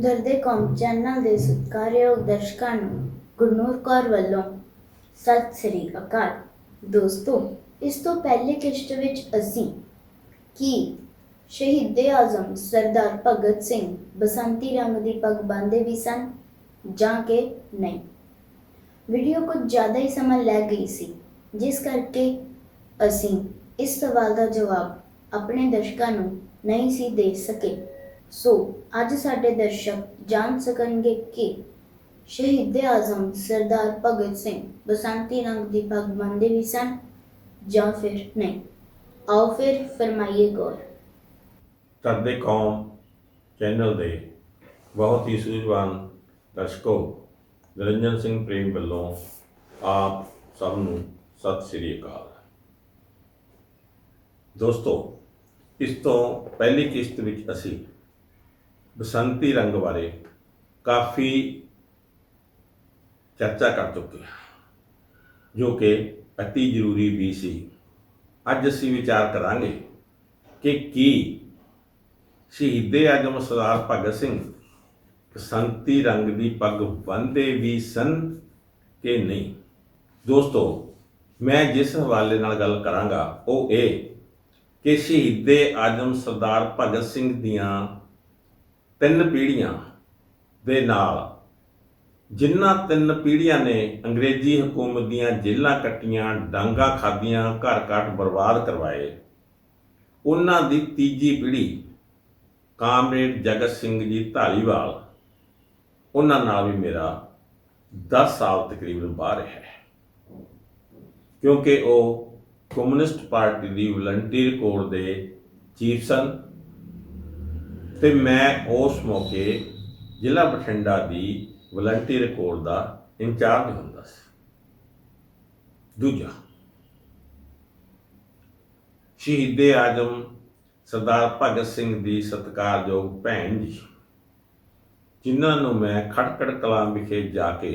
ਦਰਦੇ ਕੌਮ ਚੈਨਲ ਦੇ ਸਤਿਕਾਰਯੋਗ ਦਰਸ਼ਕਾਂ ਨੂੰ ਗੁਰਨੂਰ ਕੌਰ ਵੱਲੋਂ ਸਤਿ ਸ੍ਰੀ ਅਕਾਲ। ਦੋਸਤੋ, ਇਸ ਤੋਂ ਪਹਿਲੇ ਕਿਸ਼ਤ ਵਿੱਚ ਅਸੀਂ ਕਿ? ਸ਼ਹੀਦ ਆਜ਼ਮ ਸਰਦਾਰ ਭਗਤ ਸਿੰਘ ਬਸੰਤੀ ਰੰਗ ਦੀ ਪੱਗ ਬੰਨ੍ਹਦੇ ਵੀ ਸਨ ਜਾਂ ਕਿ ਨਹੀਂ? ਵੀਡੀਓ ਕੁਝ ਜ਼ਿਆਦਾ ਹੀ ਸਮਾਂ ਲੈ ਗਈ ਸੀ, ਜਿਸ ਕਰਕੇ ਅਸੀਂ ਇਸ ਸਵਾਲ ਦਾ ਜਵਾਬ ਆਪਣੇ ਦਰਸ਼ਕਾਂ ਨੂੰ ਨਹੀਂ ਸੀ ਦੇ ਸਕੇ। ਸੋ ਅੱਜ ਸਾਡੇ ਦਰਸ਼ਕ ਜਾਣ ਸਕਣਗੇ ਕਿ ਸ਼ਹੀਦ ਆਜ਼ਮ ਸਰਦਾਰ ਭਗਤ ਸਿੰਘ ਬਸੰਤੀ ਰੰਗ ਦੀ ਪੱਗ ਬੰਨ੍ਹਦੇ ਵੀ ਸਨ ਜਾਂ ਫਿਰ ਨਹੀਂ। ਆਓ ਫਿਰ ਫਰਮਾਈਏ ਗੌਰ। ਕਰਦੇ ਕੌਮ ਚੈਨਲ ਦੇ ਬਹੁਤ ਹੀ ਸੂਝਵਾਨ ਦਰਸ਼ਕੋ, ਨਿਰੰਜਨ ਸਿੰਘ ਪ੍ਰੇਮ ਵੱਲੋਂ ਆਪ ਸਭ ਨੂੰ ਸਤਿ ਸ੍ਰੀ ਅਕਾਲ। ਦੋਸਤੋ, ਇਸ ਤੋਂ ਪਹਿਲੀ ਕਿਸ਼ਤ ਵਿੱਚ ਅਸੀਂ ਬਸੰਤੀ ਰੰਗ ਬਾਰੇ ਕਾਫੀ ਚਰਚਾ ਕਰ ਚੁੱਕੇ ਹਾਂ, ਜੋ ਕਿ ਅਤੀ ਜ਼ਰੂਰੀ ਵੀ ਸੀ। ਅੱਜ ਅਸੀਂ ਵਿਚਾਰ ਕਰਾਂਗੇ ਕਿ ਕੀ ਸ਼ਹੀਦੇ ਆਜਮ ਸਰਦਾਰ ਭਗਤ ਸਿੰਘ ਬਸੰਤੀ ਰੰਗ ਦੀ ਪੱਗ ਬੰਨ੍ਹਦੇ ਵੀ ਸਨ ਕਿ ਨਹੀਂ? ਦੋਸਤੋ, ਮੈਂ ਜਿਸ ਹਵਾਲੇ ਨਾਲ ਗੱਲ ਕਰਾਂਗਾ, ਉਹ ਇਹ ਕਿ ਸ਼ਹੀਦੇ ਆਜਮ ਸਰਦਾਰ ਭਗਤ ਸਿੰਘ ਦੀਆਂ ਤਿੰਨ ਪੀੜ੍ਹੀਆਂ ਦੇ ਨਾਲ। ਜਿਨ੍ਹਾਂ ਤਿੰਨ ਪੀੜ੍ਹੀਆਂ ਨੇ ਅੰਗਰੇਜ਼ੀ ਹਕੂਮਤ ਦੀਆਂ ਜੇਲ੍ਹਾਂ ਕੱਟੀਆਂ, ਡਾਂਗਾ ਖਾਧੀਆਂ ਘਰ ਘਾਟ ਬਰਬਾਦ ਕਰਵਾਏ, ਉਹਨਾਂ ਦੀ ਤੀਜੀ ਪੀੜ੍ਹੀ ਕਾਮਰੇਡ ਜਗਤ ਸਿੰਘ ਜੀ ਧਾਲੀਵਾਲ, ਉਹਨਾਂ ਨਾਲ ਵੀ ਮੇਰਾ 10 ਸਾਲ ਤਕਰੀਬਨ ਬਾਹਰ ਹੈ। ਕਿਉਂਕਿ ਉਹ ਕਮਿਊਨਿਸਟ ਪਾਰਟੀ ਦੀ ਵਲੰਟੀਅਰ ਕੋਰ ਦੇ ਚੀਫ ਸਨ। ਤੇ ਮੈਂ ਉਸ ਮੌਕੇ ਜ਼ਿਲ੍ਹਾ ਬਠਿੰਡਾ ਦੀ ਵਲੰਟੀਅਰ ਕੋਰ ਦਾ ਇੰਚਾਰਜ ਹੁੰਦਾ ਸੀ। ਦੂਜਾ, ਸ਼ਹੀਦੇ ਆਜਮ ਸਰਦਾਰ ਭਗਤ ਸਿੰਘ ਦੀ ਸਤਿਕਾਰਯੋਗ ਭੈਣ ਜੀ, ਜਿਨ੍ਹਾਂ ਨੂੰ ਮੈਂ ਖਟਕੜ ਕਲਾਂ ਵਿਖੇ ਜਾ ਕੇ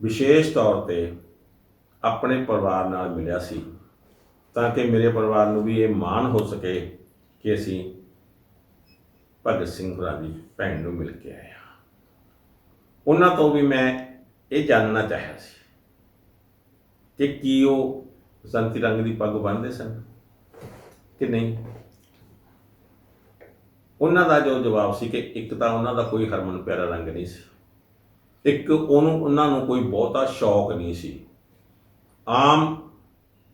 ਵਿਸ਼ੇਸ਼ ਤੌਰ ਤੇ ਆਪਣੇ ਪਰਿਵਾਰ ਨਾਲ ਮਿਲਿਆ ਸੀ, ਤਾਂ ਕਿ ਮੇਰੇ ਪਰਿਵਾਰ ਨੂੰ ਵੀ ਇਹ ਮਾਣ ਹੋ ਸਕੇ ਕਿ ਅਸੀਂ ਭਗਤ ਸਿੰਘ ਹੋਰਾਂ ਦੀ ਭੈਣ ਨੂੰ ਮਿਲ ਕੇ ਆਇਆ। ਉਹਨਾਂ ਤੋਂ ਵੀ ਮੈਂ ਇਹ ਜਾਣਨਾ ਚਾਹਿਆ ਸੀ ਕਿ ਕੀ ਉਹ ਬਸੰਤੀ ਰੰਗ ਦੀ ਪੱਗ ਬੰਨ੍ਹਦੇ ਸਨ ਕਿ ਨਹੀਂ। ਉਹਨਾਂ ਦਾ ਜੋ ਜਵਾਬ ਸੀ ਕਿ ਇੱਕ ਤਾਂ ਉਹਨਾਂ ਦਾ ਕੋਈ ਹਰਮਨ ਪਿਆਰਾ ਰੰਗ ਨਹੀਂ ਸੀ, ਇੱਕ ਉਹਨੂੰ ਉਹਨਾਂ ਨੂੰ ਕੋਈ ਬਹੁਤਾ ਸ਼ੌਕ ਨਹੀਂ ਸੀ। ਆਮ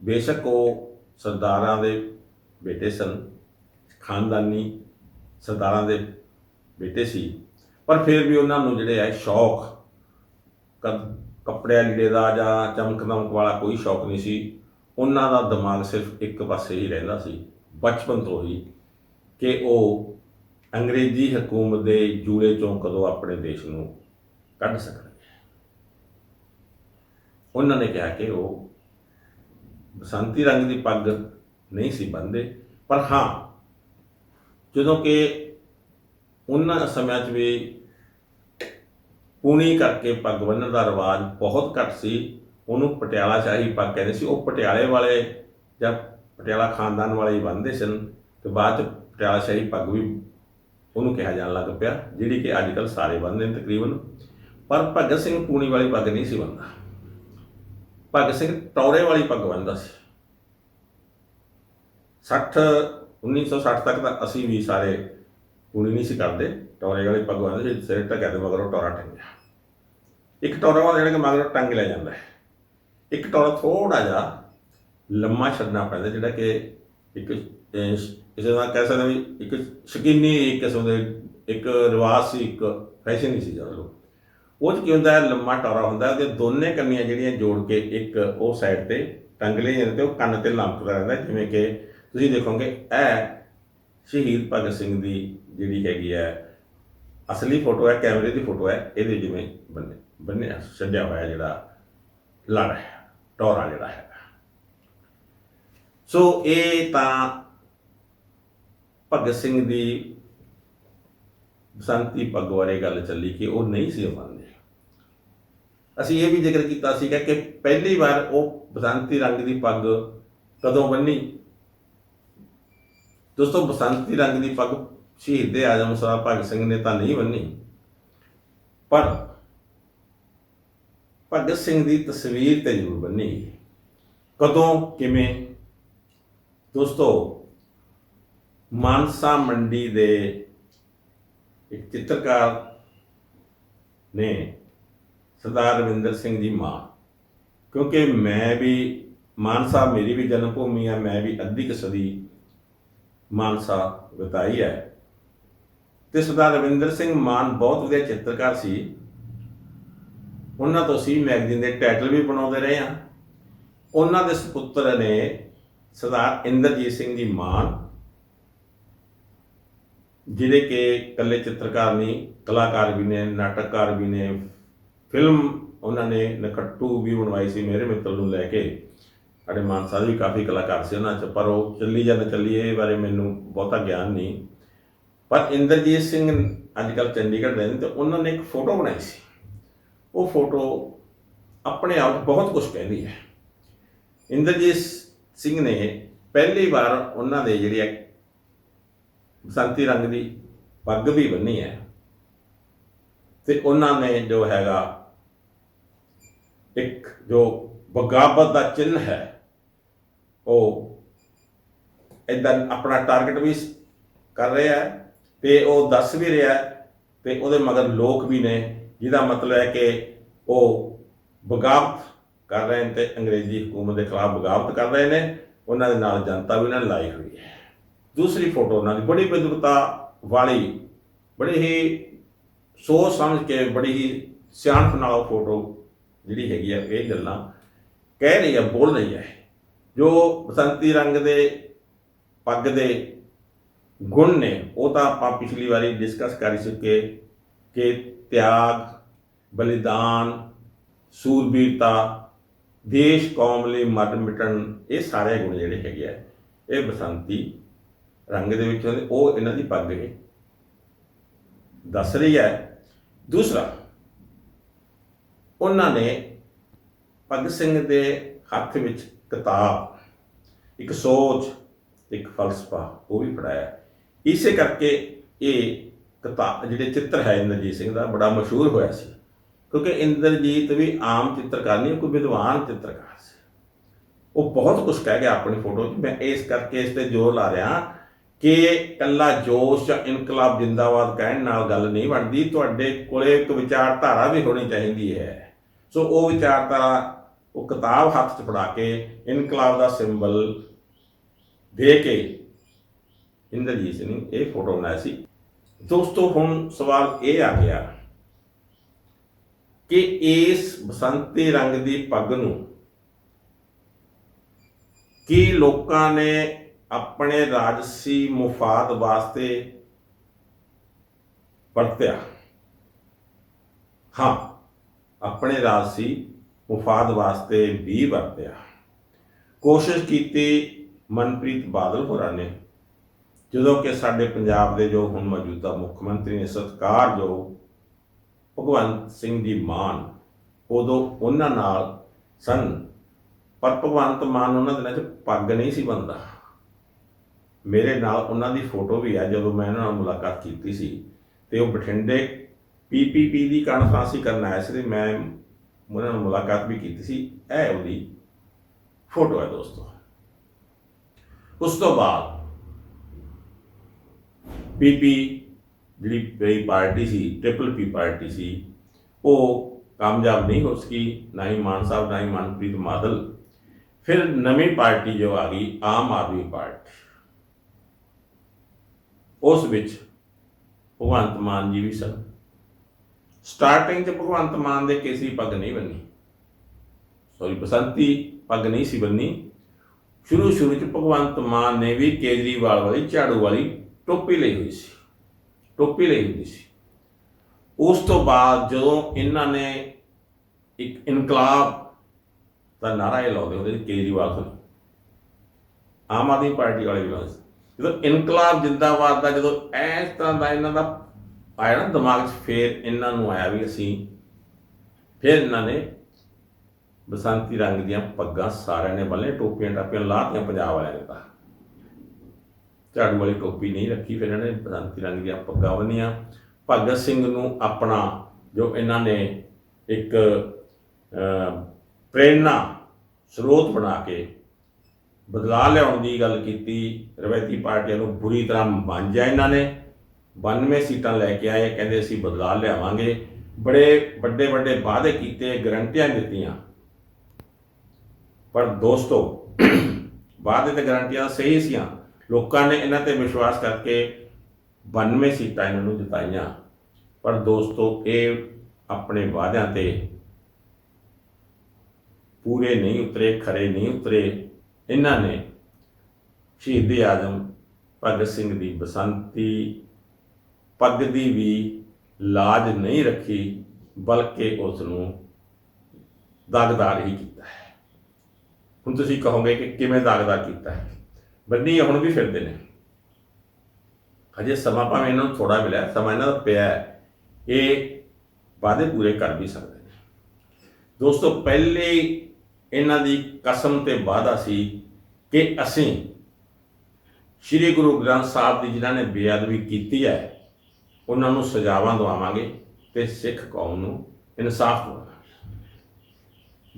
ਬੇਸ਼ੱਕ ਉਹ ਸਰਦਾਰਾਂ ਦੇ ਬੇਟੇ ਸਨ, ਖਾਨਦਾਨੀ ਸਰਦਾਰਾਂ ਦੇ ਬੇਟੇ ਸੀ। ਪਰ ਫਿਰ ਵੀ ਉਹਨਾਂ ਨੂੰ ਜਿਹੜੇ ਹੈ ਸ਼ੌਕ ਕ- ਕੱਪੜਿਆਂ ਲੀੜੇ ਦਾ ਜਾਂ ਚਮਕ ਦਮਕ ਵਾਲਾ ਕੋਈ ਸ਼ੌਕ ਨਹੀਂ ਸੀ। ਉਹਨਾਂ ਦਾ ਦਿਮਾਗ ਸਿਰਫ ਇੱਕ ਪਾਸੇ ਹੀ ਰਹਿੰਦਾ ਸੀ, ਬਚਪਨ ਤੋਂ ਹੀ, ਕਿ ਉਹ ਅੰਗਰੇਜ਼ੀ ਹਕੂਮਤ ਦੇ ਜੂੜੇ ਚੋਂ ਕਦੋਂ ਆਪਣੇ ਦੇਸ਼ ਨੂੰ ਕੱਢ ਸਕਣਗੇ। ਉਹਨਾਂ ਨੇ ਕਿਹਾ ਕਿ ਉਹ ਬਸੰਤੀ ਰੰਗ ਦੀ ਪੱਗ ਨਹੀਂ ਸੀ ਬੰਨ੍ਹਦੇ, ਪਰ ਹਾਂ ਜਦੋਂ ਕਿ ਉਹਨਾਂ ਸਮਿਆਂ 'ਚ ਵੀ ਪੂਣੀ ਕਰਕੇ ਪੱਗ ਬੰਨ੍ਹਣ ਦਾ ਰਿਵਾਜ ਬਹੁਤ ਘੱਟ ਸੀ, ਉਹਨੂੰ ਪਟਿਆਲਾ ਸ਼ਾਹੀ ਪੱਗ ਕਹਿੰਦੇ ਸੀ, ਉਹ ਪਟਿਆਲੇ ਵਾਲੇ ਜਾਂ ਪਟਿਆਲਾ ਖਾਨਦਾਨ ਵਾਲੇ ਹੀ ਬੰਨ੍ਹਦੇ ਸਨ ਤੇ ਬਾਅਦ 'ਚ ਪਟਿਆਲਾ ਸ਼ਾਹੀ ਪੱਗ ਵੀ ਉਹਨੂੰ ਕਿਹਾ ਜਾਣ ਲੱਗ ਪਿਆ, ਜਿਹੜੀ ਕਿ ਅੱਜ ਕੱਲ੍ਹ ਸਾਰੇ ਬੰਨ੍ਹਦੇ ਨੇ ਤਕਰੀਬਨ। ਪਰ ਭਗਤ ਸਿੰਘ ਪੂਣੀ ਵਾਲੀ ਪੱਗ ਨਹੀਂ ਸੀ ਬੰਨਦਾ। ਭਗਤ ਸਿੰਘ ਟੌਰੇ ਵਾਲੀ ਪੱਗ ਬੰਨ੍ਹਦਾ ਸੀ। 60 1960 ਤੱਕ ਤਾਂ ਅਸੀਂ ਵੀ ਸਾਰੇ ਪੂਣੀ ਨਹੀਂ ਸੀ ਕਰਦੇ। ਟੋਰੇ ਵਾਲੇ ਪੱਗ ਬੰਨ੍ਹਦੇ ਸੀ ਸਿਰ ਢੱਕਿਆ ਤੇ ਮਗਰੋਂ ਟੋਰਾ ਟੰਗਿਆ ਇੱਕ ਟੋਰਾ ਵਾਲਾ ਜਿਹੜਾ ਕਿ ਮਗਰੋਂ ਟੰਗ ਲਿਆ ਜਾਂਦਾ ਹੈ। ਇੱਕ ਟੋਰਾ ਥੋੜਾ ਜਿਹਾ ਲੰਮਾ ਛੱਡਣਾ ਪੈਂਦਾ ਜਿਹੜਾ ਕਿ ਇੱਕ ਅਹ, ਇਸੇ ਤਰ੍ਹਾਂ ਕਹਿ ਸਕਦੇ ਵੀ ਇੱਕ ਸ਼ਕੀਨੀ ਇੱਕ ਕਿਸਮ ਦੇ ਇੱਕ ਰਿਵਾਜ ਸੀ ਇੱਕ ਫੈਸ਼ਨ ਨਹੀਂ ਸੀ ਜਦੋਂ ਉਹ 'ਚ ਕੀ ਹੁੰਦਾ ਹੈ? ਲੰਮਾ ਟੋਰਾ ਹੁੰਦਾ ਉਹਦੇ ਦੋਨੇ ਕੰਨੀਆਂ ਜਿਹੜੀਆਂ ਜੋੜ ਕੇ ਇੱਕ ਉਹ ਸਾਈਡ ਤੇ ਟੰਗ ਲਈ ਜਾਂਦੇ ਤੇ ਉਹ ਕੰਨ ਤੇ ਲੰਮਕਦਾ ਰਹਿੰਦਾ ਜਿਵੇਂ ਕਿ ਤੁਸੀਂ ਦੇਖੋਗੇ, ਇਹ ਸ਼ਹੀਦ ਭਗਤ ਸਿੰਘ ਦੀ ਜਿਹੜੀ ਹੈਗੀ ਹੈ, ਅਸਲੀ ਫੋਟੋ ਹੈ, ਕੈਮਰੇ ਦੀ ਫੋਟੋ ਹੈ, ਇਹਦੇ ਜਿਵੇਂ ਬੰਨੇ ਬੰਨਿਆ ਛੱਡਿਆ ਹੋਇਆ ਜਿਹੜਾ ਲੜ ਹੈ ਟੋਰਾ ਜਿਹੜਾ ਹੈ। ਸੋ ਇਹ ਤਾਂ ਭਗਤ ਸਿੰਘ ਦੀ ਬਸੰਤੀ ਪੱਗ ਬਾਰੇ ਗੱਲ ਚੱਲੀ ਕਿ ਉਹ ਨਹੀਂ ਸੀ ਮੰਨਦੇ। ਅਸੀਂ ਇਹ ਵੀ ਜ਼ਿਕਰ ਕੀਤਾ ਸੀਗਾ ਕਿ ਪਹਿਲੀ ਵਾਰ ਉਹ ਬਸੰਤੀ ਰੰਗ ਦੀ ਪੱਗ ਕਦੋਂ ਬੰਨੀ? ਦੋਸਤੋ, ਬਸੰਤੀ ਰੰਗ ਦੀ ਪੱਗ ਸ਼ਹੀਦ ਆਜਮ ਸਰਦਾਰ ਭਗਤ ਸਿੰਘ ਨੇ ਤਾਂ ਨਹੀਂ ਬੰਨੀ। ਪਰ ਭਗਤ ਸਿੰਘ ਦੀ ਤਸਵੀਰ ਤੇ ਜ਼ਰੂਰ ਬੰਨੀ। ਕਦੋਂ, ਕਿਵੇਂ? ਦੋਸਤੋ, ਮਾਨਸਾ ਮੰਡੀ ਦੇ ਇੱਕ ਚਿੱਤਰਕਾਰ ਨੇ ਸਰਦਾਰ ਰਵਿੰਦਰ ਸਿੰਘ ਜੀ ਮਾਂ। ਕਿਉਂਕਿ ਮੈਂ ਵੀ, ਮਾਨਸਾ ਮੇਰੀ ਵੀ ਜਨਮ ਭੂਮੀ ਹੈ ਮੈਂ ਵੀ ਅੱਧੀ ਕੁ ਸਦੀ ਮਾਨਸਾ ਬਿਤਾਈ ਹੈ। ਤੇ ਸਰਦਾਰ ਰਵਿੰਦਰ ਸਿੰਘ ਮਾਨ ਬਹੁਤ ਵਧੀਆ ਚਿੱਤਰਕਾਰ ਸੀ। ਉਹਨਾਂ ਤੋਂ ਅਸੀਂ ਮੈਗਜ਼ੀਨ ਦੇ ਟਾਈਟਲ ਵੀ ਬਣਾਉਂਦੇ ਰਹੇ ਹਾਂ। ਉਹਨਾਂ ਦੇ ਸੁਪੁੱਤਰ ਨੇ ਸਰਦਾਰ ਇੰਦਰਜੀਤ ਸਿੰਘ ਜੀ ਮਾਨ ਜਿਹੜੇ ਕਿ ਇਕੱਲੇ ਚਿੱਤਰਕਾਰ ਨਹੀਂ, ਕਲਾਕਾਰ ਵੀ ਨੇ, ਨਾਟਕਕਾਰ ਵੀ ਨੇ ਫਿਲਮ ਉਹਨਾਂ ਨੇ ਨਕੱਟੂ ਵੀ ਬਣਵਾਈ ਸੀ ਮੇਰੇ ਮਿੱਤਰ ਨੂੰ ਲੈ ਕੇ। ਸਾਡੇ ਮਾਨਸਾ ਦੇ ਵੀ ਕਾਫੀ ਕਲਾਕਾਰ ਸੀ ਉਹਨਾਂ ਚ, ਪਰ ਉਹ ਚੱਲੀ ਜਾਂ ਨਾ ਚੱਲੀ, ਇਹ ਬਾਰੇ ਮੈਨੂੰ ਬਹੁਤਾ ਗਿਆਨ ਨਹੀਂ। ਪਰ ਇੰਦਰਜੀਤ ਸਿੰਘ ਅੱਜ ਕੱਲ੍ਹ ਚੰਡੀਗੜ੍ਹ ਰਹਿੰਦੇ ਨੇ ਤੇ ਉਹਨਾਂ ਨੇ ਇੱਕ ਫੋਟੋ ਬਣਾਈ ਸੀ। ਉਹ ਫੋਟੋ ਆਪਣੇ ਆਪ 'ਚ ਬਹੁਤ ਕੁਝ ਕਹਿੰਦੀ ਹੈ। ਇੰਦਰਜੀਤ ਸਿੰਘ ਨੇ ਪਹਿਲੀ ਵਾਰ ਉਹਨਾਂ ਦੇ ਜਿਹੜੀ ਹੈ ਬਸੰਤੀ ਰੰਗ ਦੀ ਪੱਗ ਵੀ ਬੰਨੀ ਹੈ। ਤੇ ਉਹਨਾਂ ਨੇ ਜੋ ਹੈਗਾ ਇੱਕ ਜੋ ਬਗਾਵਤ ਦਾ ਚਿੰਨ੍ਹ ਹੈ ਉਹ ਇਦਾਂ ਆਪਣਾ ਟਾਰਗੇਟ ਵੀ ਕਰ ਰਿਹਾ ਹੈ ਤੇ ਉਹ ਦੱਸ ਵੀ ਰਿਹਾ ਹੈ ਤੇ ਉਹਦੇ ਮਗਰ ਲੋਕ ਵੀ ਨੇ, ਜਿਹਦਾ ਮਤਲਬ ਹੈ ਕਿ ਉਹ ਬਗਾਵਤ ਕਰ ਰਹੇ ਨੇ ਤੇ ਅੰਗਰੇਜ਼ੀ ਹਕੂਮਤ ਦੇ ਖਿਲਾਫ ਬਗਾਵਤ ਕਰ ਰਹੇ ਨੇ, ਉਹਨਾਂ ਦੇ ਨਾਲ ਜਨਤਾ ਵੀ ਉਹਨਾਂ ਨੇ ਲਾਈ ਹੋਈ ਹੈ। ਦੂਸਰੀ ਫੋਟੋ ਉਹਨਾਂ ਦੀ, ਬੜੀ ਵਿਦਵਤਾ ਵਾਲੀ, ਬੜੀ ਹੀ ਸੋਚ ਸਮਝ ਕੇ, ਬੜੀ ਹੀ ਸਿਆਣਪ ਨਾਲ ਉਹ ਫੋਟੋ ਜਿਹੜੀ ਹੈਗੀ ਆ ਇਹ ਗੱਲਾਂ ਕਹਿ ਰਹੀ ਆ ਬੋਲ ਰਹੀ ਹੈ। ਜੋ ਬਸੰਤੀ ਰੰਗ ਦੇ ਪੱਗ ਦੇ ਗੁਣ ਨੇ, ਉਹ ਤਾਂ ਆਪਾਂ ਪਿਛਲੀ ਵਾਰੀ ਡਿਸਕਸ ਕਰ ਹੀ ਚੁੱਕੇ ਕਿ ਤਿਆਗ, ਬਲੀਦਾਨ, ਸੂਰਬੀਰਤਾ, ਦੇਸ਼, ਕੌਮ ਲਈ ਮਰਨ ਮਿਟਣ, ਇਹ ਸਾਰੇ ਗੁਣ ਜਿਹੜੇ ਹੈਗੇ ਆ, ਇਹ ਬਸੰਤੀ ਰੰਗ ਦੇ ਵਿੱਚ ਉਹ ਇਹਨਾਂ ਦੀ ਪੱਗ ਹੈ ਦੱਸ ਰਹੀ ਹੈ। ਦੂਸਰਾ, ਉਹਨਾਂ ਨੇ ਭਗਤ ਸਿੰਘ ਦੇ ਹੱਥ ਵਿੱਚ ਕਿਤਾਬ, ਇੱਕ ਸੋਚ ਇੱਕ ਫਲਸਫਾ, ਉਹ ਵੀ ਪੜਾਇਆ ਇਸੇ ਕਰਕੇ ਇਹ ਕਿਤਾਬ, ਜਿਹੜੇ ਚਿੱਤਰ ਹੈ ਇੰਦਰਜੀਤ ਸਿੰਘ ਦਾ, ਬੜਾ ਮਸ਼ਹੂਰ ਹੋਇਆ ਸੀ। ਕਿਉਂਕਿ ਇੰਦਰਜੀਤ ਵੀ ਆਮ ਚਿੱਤਰਕਾਰ ਨਹੀਂ ਕੋਈ ਵਿਦਵਾਨ ਚਿੱਤਰਕਾਰ ਸੀ। ਉਹ ਬਹੁਤ ਕੁਝ ਕਹਿ ਗਿਆ ਆਪਣੀ ਫੋਟੋ 'ਚ। ਮੈਂ ਇਸ ਕਰਕੇ ਇਸ ਤੇ ਜ਼ੋਰ ਲਾ ਰਿਹਾ ਕਿ ਕੱਲਾ ਜੋਸ਼ ਜਾਂ ਇਨਕਲਾਬ ਜਿੰਦਾਬਾਦ ਕਹਿਣ ਨਾਲ ਗੱਲ ਨਹੀਂ ਬਣਦੀ। ਤੁਹਾਡੇ ਕੋਲੇ ਇੱਕ ਵਿਚਾਰਧਾਰਾ ਵੀ ਹੋਣੀ ਚਾਹੀਦੀ ਹੈ। ਸੋ ਉਹ ਵਿਚਾਰਧਾਰਾ ਉਹ ਕਿਤਾਬ ਹੱਥ 'ਚ ਫੜਾ ਕੇ ਇਨਕਲਾਬ ਦਾ ਸਿੰਬਲ ਦੇ ਕੇ ਇੰਦਰਜੀਤ ਸਿੰਘ ਨੇ ਇਹ ਫੋਟੋ ਬਣਾਇਆ ਸੀ। ਦੋਸਤੋ, ਹੁਣ ਸਵਾਲ ਇਹ ਆ ਗਿਆ ਕਿ ਇਸ ਬਸੰਤੀ ਰੰਗ ਦੀ ਪੱਗ ਨੂੰ ਕੀ ਲੋਕਾਂ ਨੇ ਆਪਣੇ ਰਾਜਸੀ ਮੁਫਾਦ ਵਾਸਤੇ ਵਰਤਿਆ? ਹਾਂ, ਆਪਣੇ ਰਾਜਸੀ ਮੁਫਾਦ ਵਾਸਤੇ ਵੀ ਵਰਤਿਆ। ਕੋਸ਼ਿਸ਼ ਕੀਤੀ ਮਨਪ੍ਰੀਤ ਬਾਦਲ ਹੋਰਾਂ ਨੇ, ਜਦੋਂ ਕਿ ਸਾਡੇ ਪੰਜਾਬ ਦੇ ਜੋ ਹੁਣ ਮੌਜੂਦਾ ਮੁੱਖ ਮੰਤਰੀ ਨੇ ਸਤਕਾਰ ਜੋ ਭਗਵੰਤ ਸਿੰਘ ਜੀ ਮਾਨ, ਉਦੋਂ ਉਹਨਾਂ ਨਾਲ ਸਨ, ਪਰ ਭਗਵੰਤ ਮਾਨ ਉਹਨਾਂ ਦਿਨਾਂ 'ਚ ਪੱਗ ਨਹੀਂ ਸੀ ਬੰਦਾ ਮੇਰੇ ਨਾਲ ਉਹਨਾਂ ਦੀ ਫੋਟੋ ਵੀ ਹੈ ਜਦੋਂ ਮੈਂ ਉਹਨਾਂ ਨਾਲ ਮੁਲਾਕਾਤ ਕੀਤੀ ਸੀ, ਤੇ ਉਹ ਬਠਿੰਡੇ ਪੀਪੀਪੀ ਦੀ ਕਾਨਫਰੰਸ ਹੀ ਕਰਨ ਆਇਆ ਸੀ ਤੇ ਮੈਂ ਉਹਨਾਂ ਨਾਲ ਮੁਲਾਕਾਤ ਵੀ ਕੀਤੀ ਸੀ, ਇਹ ਉਹਦੀ ਫੋਟੋ ਹੈ ਦੋਸਤੋ। ਉਸ ਤੋਂ ਬਾਅਦ ਪੀਪੀ ਜਿਹੜੀ ਪਈ ਪਾਰਟੀ ਸੀ ਟ੍ਰਿਪਲ ਪੀ ਪਾਰਟੀ ਸੀ, ਉਹ ਕਾਮਯਾਬ ਨਹੀਂ ਹੋ ਸਕੀ, ਨਾ ਹੀ ਮਾਨ ਸਾਹਿਬ, ਨਾ ਹੀ ਮਨਪ੍ਰੀਤ ਮਾਦਲ। ਫਿਰ ਨਵੀਂ ਪਾਰਟੀ ਜੋ ਆ ਗਈ, ਆਮ ਆਦਮੀ ਪਾਰਟੀ। ਉਸ ਵਿੱਚ ਭਗਵੰਤ ਮਾਨ ਜੀ ਵੀ ਸਨ। ਸਟਾਰਟਿੰਗ 'ਚ ਭਗਵੰਤ ਮਾਨ ਦੇ ਕੇਸਰੀ ਪੱਗ ਨਹੀਂ ਬੰਨੀ। ਸੌਰੀ ਬਸੰਤੀ ਪੱਗ ਨਹੀਂ ਸੀ ਬੰਨੀ। ਸ਼ੁਰੂ ਸ਼ੁਰੂ 'ਚ ਭਗਵੰਤ ਮਾਨ ਨੇ ਵੀ ਕੇਜਰੀਵਾਲ ਵਾਲੀ ਝਾੜੂ ਵਾਲੀ ਟੋਪੀ ਲਈ ਹੋਈ ਸੀ। ਟੋਪੀ ਲਈ ਹੁੰਦੀ ਸੀ। ਉਸ ਤੋਂ ਬਾਅਦ ਜਦੋਂ ਇਹਨਾਂ ਨੇ ਇੱਕ ਇਨਕਲਾਬ ਦਾ ਨਾਰਾ ਇਹ ਲਾਉਂਦੇ ਹੁੰਦੇ ਸੀ ਕੇਜਰੀਵਾਲ ਤੋਂ ਆਮ ਆਦਮੀ ਪਾਰਟੀ ਵਾਲੇ ਵੀ ਲਾਉਂਦੇ ਜਦੋਂ ਇਨਕਲਾਬ ਜਿੰਦਾਬਾਦ ਦਾ ਜਦੋਂ ਇਸ ਤਰ੍ਹਾਂ ਦਾ ਇਹਨਾਂ ਦਾ ਆਇਆ ਨਾ ਦਿਮਾਗ 'ਚ ਫੇਰ ਇਹਨਾਂ ਨੂੰ ਆਇਆ ਵੀ ਅਸੀਂ ਫਿਰ ਇਹਨਾਂ ਨੇ ਬਸੰਤੀ ਰੰਗ ਦੀਆਂ ਪੱਗਾਂ ਸਾਰਿਆਂ ਨੇ ਬੰਨੇ ਟੋਪੀਆਂ ਟਾਪੀਆਂ ਲਾਤੀਆਂ ਪੰਜਾਬ ਵਾਲਿਆਂ ਨੇ ਤਾਂ। ਝਾੜੂ ਵਾਲੀ ਟੋਪੀ ਨਹੀਂ ਰੱਖੀ ਫਿਰ ਇਹਨਾਂ ਨੇ ਬਸੰਤੀ ਰੰਗ ਦੀਆਂ ਪੱਗਾਂ ਬੰਨੀਆਂ। ਭਗਤ ਸਿੰਘ ਨੂੰ ਆਪਣਾ ਜੋ ਇਹਨਾਂ ਨੇ ਇੱਕ ਅਹ, ਪ੍ਰੇਰਨਾ ਸਰੋਤ ਬਣਾ ਕੇ ਬਦਲਾਅ ਲਿਆਉਣ ਦੀ ਗੱਲ ਕੀਤੀ ਰਵਾਇਤੀ ਪਾਰਟੀਆਂ ਨੂੰ ਬੁਰੀ ਤਰ੍ਹਾਂ ਮੰਨਿਆ ਇਹਨਾਂ ਨੇ। 92 ਸੀਟਾਂ ਲੈ ਕੇ ਆਏ, ਕਹਿੰਦੇ ਅਸੀਂ ਬਦਲਾਅ ਲਿਆਵਾਂਗੇ। ਬੜੇ ਵੱਡੇ ਵੱਡੇ ਵਾਅਦੇ ਕੀਤੇ, ਗਰੰਟੀਆਂ ਦਿੱਤੀਆਂ। ਪਰ ਦੋਸਤੋ, ਵਾਅਦੇ ਤੇ ਗਰੰਟੀਆਂ ਸਹੀ ਸੀਆਂ। ਲੋਕਾਂ ਨੇ ਇਹਨਾਂ ਤੇ ਵਿਸ਼ਵਾਸ ਕਰਕੇ 92 ਸੀਟਾਂ ਇਹਨਾਂ ਨੂੰ ਜਿਤਾਈਆਂ। ਪਰ ਦੋਸਤੋ, ਇਹ ਆਪਣੇ ਵਾਅਦਿਆਂ ਤੇ ਪੂਰੇ ਨਹੀਂ ਉਤਰੇ, ਖਰੇ ਨਹੀਂ ਉਤਰੇ। ਇਹਨਾਂ ਨੇ ਸ਼ਹੀਦ ਆਜ਼ਮ ਭਗਤ ਸਿੰਘ ਦੀ ਬਸੰਤੀ ਪੱਗ ਦੀ ਵੀ ਲਾਜ ਨਹੀਂ ਰੱਖੀ, ਬਲਕਿ ਉਸ ਨੂੰ ਦਾਗਦਾਰ ਹੀ ਕੀਤਾ ਹੈ। ਹੁਣ ਤੁਸੀਂ ਕਹੋਗੇ ਕਿ ਕਿਵੇਂ ਦਾਗਦਾਰ ਕੀਤਾ ਹੈ? ਬੰਨੀ ਹੁਣ ਵੀ ਫਿਰਦੇ ਨੇ। ਅਜੇ ਸਮਾਂ ਭਾਵੇਂ ਇਹਨਾਂ ਨੂੰ ਥੋੜਾ ਮਿਲਿਆ, ਸਮਾਂ ਇਹਨਾਂ ਦਾ ਪਿਆ ਹੈ। ਇਹ ਵਾਅਦੇ ਪੂਰੇ ਕਰ ਵੀ ਸਕਦੇ ਨੇ। ਦੋਸਤੋ, ਪਹਿਲੇ ਇਹਨਾਂ ਦੀ ਕਸਮ ਤੇ ਵਾਅਦਾ ਸੀ ਕਿ ਅਸੀਂ ਸ੍ਰੀ ਗੁਰੂ ਗ੍ਰੰਥ ਸਾਹਿਬ ਦੀ ਜਿਨ੍ਹਾਂ ਨੇ ਬੇਅਦਬੀ ਕੀਤੀ ਹੈ ਉਹਨਾਂ ਨੂੰ ਸਜ਼ਾਵਾਂ ਦਵਾਵਾਂਗੇ ਤੇ ਸਿੱਖ ਕੌਮ ਨੂੰ ਇਨਸਾਫ ਦਵਾਵਾਂਗੇ।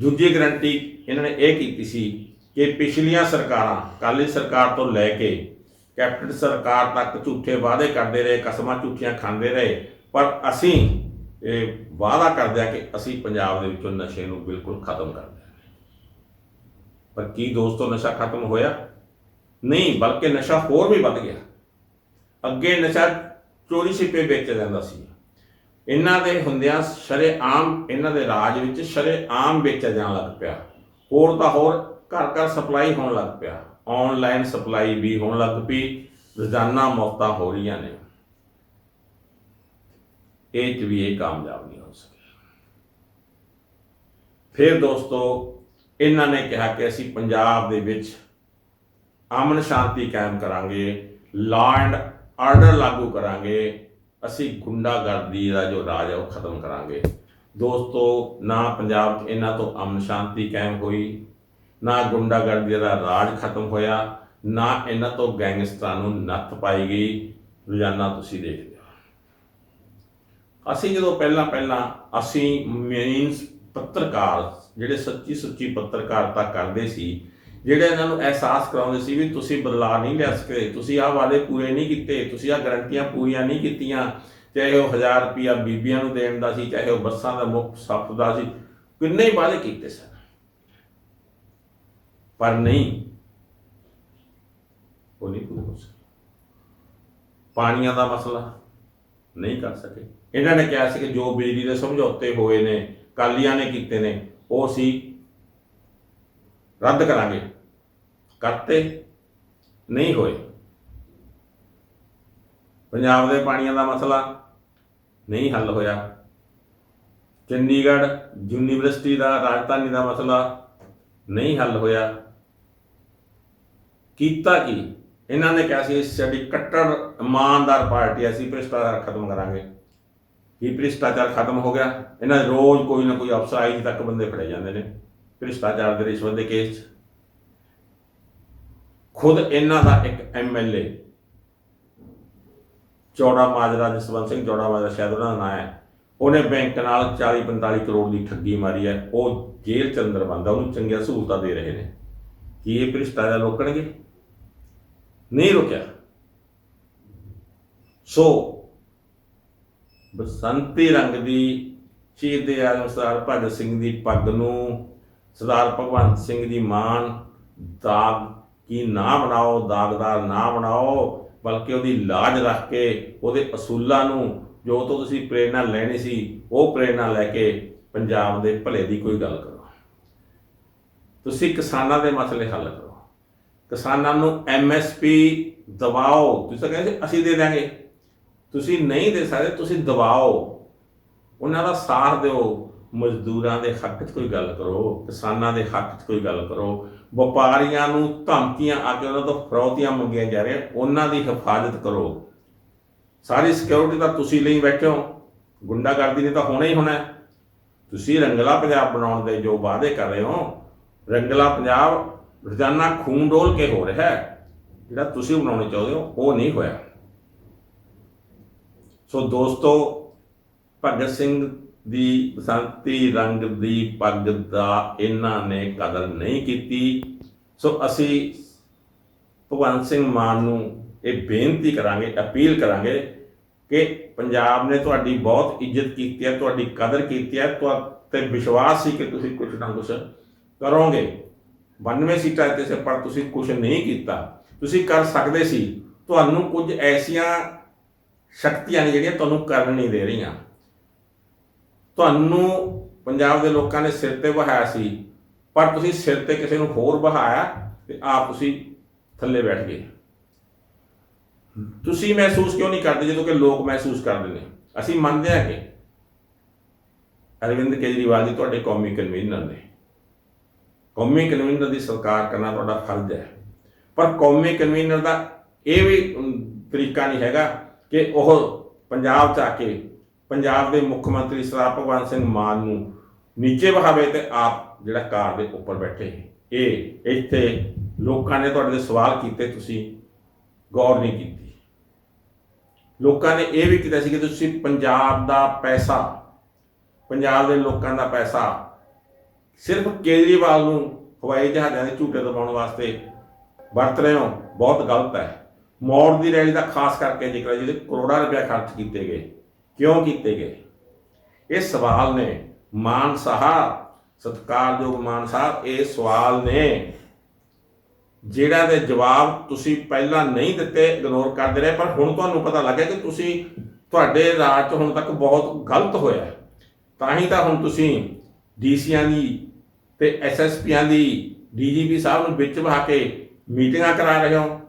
ਦੂਜੀ ਗਰੰਟੀ ਇਹਨਾਂ ਨੇ ਇਹ ਕੀਤੀ ਸੀ ਕਿ ਪਿਛਲੀਆਂ ਸਰਕਾਰਾਂ ਕਾਲੀ ਸਰਕਾਰ ਤੋਂ ਲੈ ਕੇ ਕੈਪਟਨ ਸਰਕਾਰ ਤੱਕ ਝੂਠੇ ਵਾਅਦੇ ਕਰਦੇ ਰਹੇ, ਕਸਮਾਂ ਝੂਠੀਆਂ ਖਾਂਦੇ ਰਹੇ, ਪਰ ਅਸੀਂ ਇਹ ਵਾਅਦਾ ਕਰਦੇ ਆ ਕਿ ਅਸੀਂ ਪੰਜਾਬ ਦੇ ਵਿੱਚੋਂ ਨਸ਼ੇ ਨੂੰ ਬਿਲਕੁਲ ਖਤਮ ਕਰ ਦਿਆਂਗੇ। ਪਰ ਕੀ ਦੋਸਤੋ, ਨਸ਼ਾ ਖਤਮ ਹੋਇਆ? ਨਹੀਂ, ਬਲਕਿ ਨਸ਼ਾ ਹੋਰ ਵੀ ਵੱਧ ਗਿਆ। ਅੱਗੇ ਨਸ਼ਾ ਚੋਰੀ ਛਿਪੇ ਵੇਚਿਆ ਜਾਂਦਾ ਸੀ। ਇਹਨਾਂ ਦੇ ਹੁੰਦਿਆਂ ਸ਼ਰੇਆਮ ਇਹਨਾਂ ਦੇ ਰਾਜ ਵਿੱਚ ਸ਼ਰੇਆਮ ਵੇਚਿਆ ਜਾਣ ਲੱਗ ਪਿਆ। ਹੋਰ ਤਾਂ ਹੋਰ ਘਰ ਘਰ ਸਪਲਾਈ ਹੋਣ ਲੱਗ ਪਿਆ। ਆਨਲਾਈਨ ਸਪਲਾਈ ਵੀ ਹੋਣ ਲੱਗ ਪਈ। ਰੋਜ਼ਾਨਾ ਮੌਤਾਂ ਹੋ ਰਹੀਆਂ ਨੇ। ਇਹ 'ਚ ਵੀ ਇਹ ਕਾਮਯਾਬ ਨਹੀਂ ਹੋ ਸਕੇ ਫਿਰ ਦੋਸਤੋ, ਇਹਨਾਂ ਨੇ ਕਿਹਾ ਕਿ ਅਸੀਂ ਪੰਜਾਬ ਦੇ ਵਿੱਚ ਅਮਨ ਸ਼ਾਂਤੀ ਕਾਇਮ ਕਰਾਂਗੇ। ਲਾਅ ਐਂਡ ਆਰਡਰ ਲਾਗੂ ਕਰਾਂਗੇ, ਅਸੀਂ ਗੁੰਡਾਗਰਦੀ ਦਾ ਜੋ ਰਾਜ ਹੈ ਉਹ ਖਤਮ ਕਰਾਂਗੇ। ਦੋਸਤੋ, ਨਾ ਪੰਜਾਬ 'ਚ ਇਹਨਾਂ ਤੋਂ ਅਮਨ ਸ਼ਾਂਤੀ ਕਾਇਮ ਹੋਈ, ਨਾ ਗੁੰਡਾਗਰਦੀ ਦਾ ਰਾਜ ਖਤਮ ਹੋਇਆ, ਨਾ ਇਹਨਾਂ ਤੋਂ ਗੈਂਗਸਟਰਾਂ ਨੂੰ ਨੱਥ ਪਾਈ ਗਈ। ਰੋਜ਼ਾਨਾ ਤੁਸੀਂ ਦੇਖਦੇ ਹੋ। ਅਸੀਂ ਜਦੋਂ ਪਹਿਲਾਂ ਪਹਿਲਾਂ ਅਸੀਂ ਮੀਨਸ ਪੱਤਰਕਾਰ, ਜਿਹੜੇ ਸੱਚੀ ਸੁੱਚੀ ਪੱਤਰਕਾਰਤਾ ਕਰਦੇ ਸੀ ਜਿਹੜੇ ਇਹਨਾਂ ਨੂੰ ਅਹਿਸਾਸ ਕਰਾਉਂਦੇ ਸੀ ਵੀ ਤੁਸੀਂ ਬਦਲਾਅ ਨਹੀਂ ਲੈ ਸਕੇ, ਤੁਸੀਂ ਆਹ ਵਾਅਦੇ ਪੂਰੇ ਨਹੀਂ ਕੀਤੇ, ਤੁਸੀਂ ਆਹ ਗਰੰਟੀਆਂ ਪੂਰੀਆਂ ਨਹੀਂ ਕੀਤੀਆਂ, ਚਾਹੇ ਉਹ 1000 ਰੁਪਿਆ ਬੀਬੀਆਂ ਨੂੰ ਦੇਣ ਦਾ ਸੀ, ਚਾਹੇ ਉਹ ਬੱਸਾਂ ਦਾ ਮੁੱਖ ਸਫ਼ਰ ਦਾ ਸੀ, ਕਿੰਨੇ ਹੀ ਵਾਅਦੇ ਕੀਤੇ ਸਨ। ਪਰ ਨਹੀਂ, ਉਹ ਨਹੀਂ ਪੂਰੇ ਹੋ ਸਕੇ। ਪਾਣੀਆਂ ਦਾ ਮਸਲਾ ਨਹੀਂ ਕਰ ਸਕੇ। ਇਹਨਾਂ ਨੇ ਕਿਹਾ ਸੀ ਕਿ ਜੋ ਬਿਜਲੀ ਦੇ ਸਮਝੌਤੇ ਹੋਏ ਨੇ ਕਾਲੀਆਂ ਨੇ ਕੀਤੇ ਨੇ, ਉਹ ਅਸੀਂ ਰੱਦ ਕਰਾਂਗੇ। ਕਰਤੇ, ਨਹੀਂ ਹੋਏ। ਪੰਜਾਬ ਦੇ ਪਾਣੀਆਂ ਦਾ ਮਸਲਾ ਨਹੀਂ ਹੱਲ ਹੋਇਆ। ਚੰਡੀਗੜ੍ਹ ਯੂਨੀਵਰਸਿਟੀ ਦਾ, ਰਾਜਧਾਨੀ ਦਾ ਮਸਲਾ ਨਹੀਂ ਹੱਲ ਹੋਇਆ। ਕੀਤਾ ਕੀ? ਇਹਨਾਂ ਨੇ ਕਿਹਾ ਸੀ ਸਾਡੀ ਕੱਟੜ ਇਮਾਨਦਾਰ ਪਾਰਟੀ ਅਸੀਂ ਭ੍ਰਿਸ਼ਟਾਚਾਰ ਖਤਮ ਕਰਾਂਗੇ। ਕੀ ਭ੍ਰਿਸ਼ਟਾਚਾਰ ਖਤਮ ਹੋ ਗਿਆ? ਇਹਨਾਂ ਦੇ ਰੋਜ਼ ਕੋਈ ਨਾ ਕੋਈ ਅਫਸਰ ਆਈ ਤੱਕ ਬੰਦੇ ਫੜੇ ਜਾਂਦੇ ਨੇ। ਭ੍ਰਿਸ਼ਟਾਚਾਰ ਦੇ ਰਿਸ਼ਵਤ ਦੇ ਕੇਸ 'ਚ ਖੁਦ ਇਹਨਾਂ ਦਾ ਇੱਕ ਐਮਐਲਏ ਚੌੜਾ ਮਾਜਰਾ ਜਸਵੰਤ ਸਿੰਘ, ਚੌੜਾ ਮਾਜਰਾ ਸ਼ਾਇਦ ਉਹਨਾਂ ਦਾ ਨਾਂ ਹੈ। ਉਹਨੇ ਬੈਂਕ ਨਾਲ 40 45 ਕਰੋੜ ਦੀ ਠੱਗੀ ਮਾਰੀ ਹੈ। ਉਹ ਜੇਲ੍ਹ ਚ ਅੰਦਰ ਬੰਦਾ ਉਹਨੂੰ ਚੰਗੀਆਂ ਸਹੂਲਤਾਂ ਦੇ ਰਹੇ ਨੇ। ਕੀ ਇਹ ਭ੍ਰਿਸ਼ਟਾਚਾਰ ਰੋਕਣਗੇ? ਨਹੀਂ ਰੁਕਿਆ। ਸੋ ਬਸੰਤੀ ਰੰਗ ਦੀ ਸ਼ਹੀਦ ਦੇ ਆਜ਼ਮ ਸਰਦਾਰ ਭਗਤ ਸਿੰਘ ਦੀ ਪੱਗ ਨੂੰ ਸਰਦਾਰ ਭਗਵੰਤ ਸਿੰਘ ਦੀ ਮਾਨ ਦਾਗ ਕਿ ਨਾ ਬਣਾਓ ਦਾਗਦਾਰ ਨਾ ਬਣਾਓ, ਬਲਕਿ ਉਹਦੀ ਲਾਜ ਰੱਖ ਕੇ ਉਹਦੇ ਅਸੂਲਾਂ ਨੂੰ ਜੋ ਤੋਂ ਤੁਸੀਂ ਪ੍ਰੇਰਣਾ ਲੈਣੀ ਸੀ, ਉਹ ਪ੍ਰੇਰਣਾ ਲੈ ਕੇ ਪੰਜਾਬ ਦੇ ਭਲੇ ਦੀ ਕੋਈ ਗੱਲ ਕਰੋ। ਤੁਸੀਂ ਕਿਸਾਨਾਂ ਦੇ ਮਸਲੇ ਹੱਲ ਕਰੋ। ਕਿਸਾਨਾਂ ਨੂੰ ਐਮਐਸਪੀ ਦਬਾਓ। ਤੁਸੀਂ ਤਾਂ ਕਹਿੰਦੇ ਅਸੀਂ ਦੇ ਦਾਂਗੇ ਤੁਸੀਂ ਨਹੀਂ ਦੇ ਸਕਦੇ, ਤੁਸੀਂ ਦਬਾਓ। ਉਹਨਾਂ ਦਾ ਸਾਥ ਦਿਓ। ਮਜ਼ਦੂਰਾਂ ਦੇ ਹੱਕ 'ਚ ਕੋਈ ਗੱਲ ਕਰੋ, ਕਿਸਾਨਾਂ ਦੇ ਹੱਕ 'ਚ ਕੋਈ ਗੱਲ ਕਰੋ, ਵਪਾਰੀਆਂ ਨੂੰ ਧਮਕੀਆਂ ਆ ਕੇ ਉਹਨਾਂ ਤੋਂ ਫਰੌਤੀਆਂ ਮੰਗੀਆਂ ਜਾ ਰਹੀਆਂ, ਉਹਨਾਂ ਦੀ ਹਿਫਾਜ਼ਤ ਕਰੋ। ਸਾਰੀ ਸਿਕਿਉਰਿਟੀ ਤਾਂ ਤੁਸੀਂ ਲਈ ਬੈਠੇ ਹੋ, ਗੁੰਡਾਗਰਦੀ ਨੇ ਤਾਂ ਹੋਣਾ ਹੀ ਹੋਣਾ। ਤੁਸੀਂ ਰੰਗਲਾ ਪੰਜਾਬ ਬਣਾਉਣ ਦੇ ਜੋ ਵਾਅਦੇ ਕਰ ਰਹੇ ਹੋ, ਰੰਗਲਾ ਪੰਜਾਬ ਰੋਜ਼ਾਨਾ ਖੂਨ ਡੋਲ ਕੇ ਹੋ ਰਿਹਾ ਹੈ, ਜਿਹੜਾ ਤੁਸੀਂ ਬਣਾਉਣਾ ਚਾਹੁੰਦੇ ਹੋ, ਉਹ ਨਹੀਂ ਹੋਇਆ। ਸੋ ਦੋਸਤੋ, ਭਗਤ ਸਿੰਘ ਦੀ ਬਸੰਤੀ ਰੰਗ ਦੀ ਪੱਗ ਦਾ ਇਹਨਾਂ ਨੇ ਕਦਰ ਨਹੀਂ ਕੀਤੀ। ਸੋ ਅਸੀਂ ਭਗਵੰਤ ਸਿੰਘ ਮਾਨ ਨੂੰ ਇਹ ਬੇਨਤੀ ਕਰਾਂਗੇ, ਅਪੀਲ ਕਰਾਂਗੇ ਕਿ ਪੰਜਾਬ ਨੇ ਤੁਹਾਡੀ ਬਹੁਤ ਇੱਜ਼ਤ ਕੀਤੀ ਹੈ, ਤੁਹਾਡੀ ਕਦਰ ਕੀਤੀ ਹੈ ਤੁਹਾ- ਤੇ ਵਿਸ਼ਵਾਸ ਸੀ ਕਿ ਤੁਸੀਂ ਕੁਝ ਨਾ ਕੁਝ ਕਰੋਗੇ। 92 ਸੀਟਾਂ ਤੇ ਸੀ ਪਰ ਤੁਸੀਂ ਕੁਝ ਨਹੀਂ ਕੀਤਾ। ਤੁਸੀਂ ਕਰ ਸਕਦੇ ਸੀ। ਤੁਹਾਨੂੰ ਕੁਝ ਐਸੀਆਂ ਸ਼ਕਤੀਆਂ ਨੇ ਜਿਹੜੀਆਂ ਤੁਹਾਨੂੰ ਕਰਨ ਨਹੀਂ ਦੇ ਰਹੀਆਂ। ਤੁਹਾਨੂੰ ਪੰਜਾਬ ਦੇ ਲੋਕਾਂ ਨੇ ਸਿਰ ਤੇ ਬਹਾਇਆ ਸੀ, ਪਰ ਤੁਸੀਂ ਸਿਰ ਤੇ ਕਿਸੇ ਨੂੰ ਹੋਰ ਬਹਾਇਆ ਤੇ ਆਪ ਤੁਸੀਂ ਥੱਲੇ ਬੈਠ ਗਏ। ਤੁਸੀਂ ਮਹਿਸੂਸ ਕਿਉਂ ਨਹੀਂ ਕਰਦੇ ਜਦੋਂ ਕਿ ਲੋਕ ਮਹਿਸੂਸ ਕਰਦੇ ਨੇ? ਅਸੀਂ ਮੰਨਦੇ ਹਾਂ ਕਿ ਅਰਵਿੰਦ ਕੇਜਰੀਵਾਲ ਜੀ ਤੁਹਾਡੇ ਕੌਮੀ ਕਨਵੀਨਰ ਨੇ। ਕੌਮੀ ਕਨਵੀਨਰ ਦੀ ਸਰਕਾਰ ਕਰਨਾ ਤੁਹਾਡਾ ਫਰਜ਼ ਹੈ। ਪਰ ਕੌਮੀ ਕਨਵੀਨਰ ਦਾ ਇਹ ਵੀ ਤਰੀਕਾ ਨਹੀਂ ਹੈਗਾ ਕਿ ਉਹ ਪੰਜਾਬ 'ਚ ਆ ਕੇ ਪੰਜਾਬ ਦੇ ਮੁੱਖ ਮੰਤਰੀ ਸਰਦਾਰ ਭਗਵੰਤ ਸਿੰਘ ਮਾਨ ਨੂੰ ਨੀਚੇ ਬਹਾਵੇ ਤੇ ਆਪ ਜਿਹੜਾ ਕਾਰ ਦੇ ਉੱਪਰ ਬੈਠੇ ਇਹ ਇੱਥੇ ਲੋਕਾਂ ਨੇ ਤੁਹਾਡੇ ਦੇ ਸਵਾਲ ਕੀਤੇ, ਤੁਸੀਂ ਗੌਰ ਨਹੀਂ ਕੀਤੀ। ਲੋਕਾਂ ਨੇ ਇਹ ਵੀ ਕੀਤਾ ਸੀ ਕਿ ਤੁਸੀਂ ਪੰਜਾਬ ਦਾ ਪੈਸਾ, ਪੰਜਾਬ ਦੇ ਲੋਕਾਂ ਦਾ ਪੈਸਾ ਸਿਰਫ ਕੇਜਰੀਵਾਲ ਨੂੰ ਹਵਾਈ ਜਹਾਜ਼ਾਂ ਦੇ ਝੂਟੇ ਦਬਾਉਣ ਵਾਸਤੇ ਵਰਤ ਰਹੇ ਹੋ। ਬਹੁਤ ਗਲਤ ਹੈ। ਮੌੜ ਦੀ ਰੈਲੀ ਦਾ ਖਾਸ ਕਰਕੇ ਜ਼ਿਕਰ ਹੈ, ਜਿਹਦੇ ਕਰੋੜਾਂ ਰੁਪਏ ਖਰਚ ਕੀਤੇ ਗਏ। ਕਿਉਂ ਕੀਤੇ ਗਏ? ਇਹ ਸਵਾਲ ਨੇ। ਮਾਨ ਸਾਹਿਬ, ਸਤਿਕਾਰਯੋਗ ਮਾਨ ਸਾਹਿਬ, ਇਹ ਸਵਾਲ ਨੇ। ਜਿਹੜਾ ਦੇ ਜਵਾਬ ਤੁਸੀਂ ਪਹਿਲਾਂ ਨਹੀਂ ਦਿੱਤੇ ਇਗਨੋਰ ਕਰਦੇ ਰਹੇ, ਪਰ ਹੁਣ ਤੁਹਾਨੂੰ ਪਤਾ ਲੱਗਿਆ ਕਿ ਤੁਸੀਂ ਤੁਹਾਡੇ ਰਾਜ 'ਚ ਹੁਣ ਤੱਕ ਬਹੁਤ ਗਲਤ ਹੋਇਆ ਤਾਂ ਹੀ ਤਾਂ ਹੁਣ ਤੁਸੀਂ ਡੀਸੀਆਂ ਦੀ ਤੇ ਐਸਐਸਪੀਆਂ ਦੀ ਡੀਜੀਪੀ ਸਾਹਿਬ ਨੂੰ ਵਿੱਚ ਬਹਾ ਕੇ ਮੀਟਿੰਗਾਂ ਕਰਾ ਰਹੇ ਹੋ।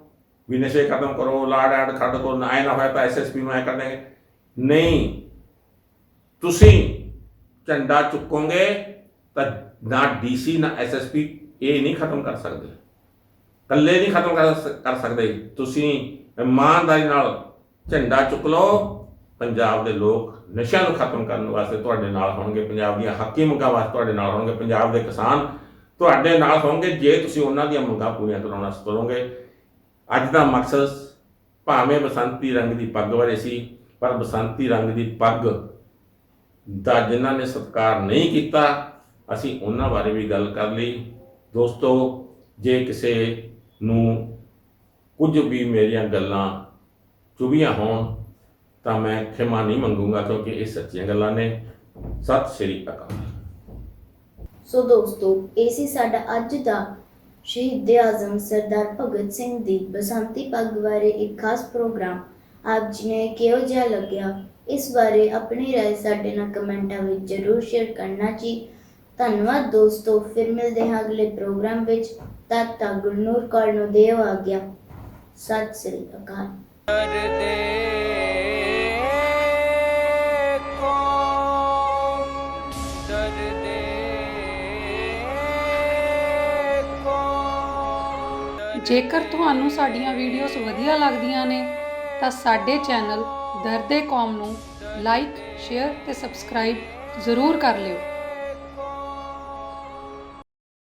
ਵੀ ਨਸ਼ੇ ਖਤਮ ਕਰੋ ਲਾੜ ਐਡ ਖੱਡ ਕਰੋ, ਨਾ ਇਹ ਨਾ ਹੋਇਆ ਤਾਂ ਐਸਐਸਪੀ ਨੂੰ ਐ ਕਰ ਦੇਂਗੇ ਨਹੀਂ। ਤੁਸੀਂ ਝੰਡਾ ਚੁੱਕੋਗੇ ਤਾਂ ਨਾ ਡੀਸੀ ਨਾ ਐਸਐਸਪੀ ਇਹ ਨਹੀਂ ਖਤਮ ਕਰ ਸਕਦੇ। ਇਕੱਲੇ ਨਹੀਂ ਖਤਮ ਕਰ ਸਕਦੇ। ਤੁਸੀਂ ਇਮਾਨਦਾਰੀ ਨਾਲ ਝੰਡਾ ਚੁੱਕ ਲਓ। ਪੰਜਾਬ ਦੇ ਲੋਕ ਨਸ਼ਿਆਂ ਨੂੰ ਖਤਮ ਕਰਨ ਵਾਸਤੇ ਤੁਹਾਡੇ ਨਾਲ ਹੋਣਗੇ। ਪੰਜਾਬ ਦੀਆਂ ਹੱਕੀ ਮੰਗਾਂ ਵਾਸਤੇ ਤੁਹਾਡੇ ਨਾਲ ਹੋਣਗੇ। ਪੰਜਾਬ ਦੇ ਕਿਸਾਨ ਤੁਹਾਡੇ ਨਾਲ ਹੋਣਗੇ। ਜੇ ਤੁਸੀਂ ਉਹਨਾਂ ਦੀਆਂ ਮੰਗਾਂ ਪੂਰੀਆਂ ਕਰਾਉਣਾ ਕਰੋਗੇ। ਅੱਜ ਦਾ ਮਕਸਦ ਭਾਵੇਂ ਬਸੰਤੀ ਰੰਗ ਦੀ ਪੱਗ ਬਾਰੇ ਸੀ ਪਰ ਬਸੰਤੀ ਰੰਗ ਦੀ ਪੱਗ ਦਾ ਜਿਨ੍ਹਾਂ ਨੇ ਸਤਿਕਾਰ ਨਹੀਂ ਕੀਤਾ, ਅਸੀਂ ਉਹਨਾਂ ਬਾਰੇ ਵੀ ਗੱਲ ਕਰ ਲਈ। ਦੋਸਤੋ, ਜੇ ਕਿਸੇ ਨੂੰ ਕੁਝ ਵੀ ਮੇਰੀਆਂ ਗੱਲਾਂ ਚੁਭੀਆਂ ਹੋਣ, ਤਾਂ ਮੈਂ ਖਿਮਾ ਨਹੀਂ ਮੰਗੂੰਗਾ ਕਿਉਂਕਿ ਇਹ ਸੱਚੀਆਂ ਗੱਲਾਂ ਨੇ। ਸਤਿ ਸ੍ਰੀ ਅਕਾਲ। ਸੋ ਦੋਸਤੋ, ਇਹ ਸੀ ਸਾਡਾ ਅੱਜ ਦਾ ਸ਼ਹੀਦ ਆਜ਼ਮ ਸਰਦਾਰ ਭਗਤ ਸਿੰਘ ਦੀ ਬਸੰਤੀ ਪੱਗ ਬਾਰੇ ਇੱਕ ਖਾਸ ਪ੍ਰੋਗਰਾਮ। ਆਪ ਜੀ ਨੇ ਕਿਹੋ ਜਿਹਾ ਲੱਗਿਆ ਇਸ ਬਾਰੇ ਆਪਣੀ رائے ਸਾਡੇ ਨਾਲ ਕਮੈਂਟਾਂ ਵਿੱਚ ਜ਼ਰੂਰ ਸ਼ੇਅਰ ਕਰਨਾ ਜੀ ਧੰਨਵਾਦ ਦੋਸਤੋ ਫਿਰ ਮਿਲਦੇ ਹਾਂ ਅਗਲੇ ਪ੍ਰੋਗਰਾਮ ਵਿੱਚ ਤਦ ਤੱਕ ਗੁਰਨੂਰ ਕੌਰ ਨੂੰ ਦਿਓ ਆ ਗਿਆ ਸਤਿ ਸ੍ਰੀ ਅਕਾਲ ਕਰਦੇ ਕੋ ਦਰਦੇ ਕੋ ਜੇਕਰ ਤੁਹਾਨੂੰ ਸਾਡੀਆਂ ਵੀਡੀਓਜ਼ ਵਧੀਆ ਲੱਗਦੀਆਂ ਨੇ ਤਾਂ ਸਾਡੇ ਚੈਨਲ ਦਰਦੇ ਕੌਮ ਨੂੰ ਲਾਈਕ ਸ਼ੇਅਰ ਤੇ ਸਬਸਕ੍ਰਾਈਬ ਜ਼ਰੂਰ ਕਰ ਲਿਓ।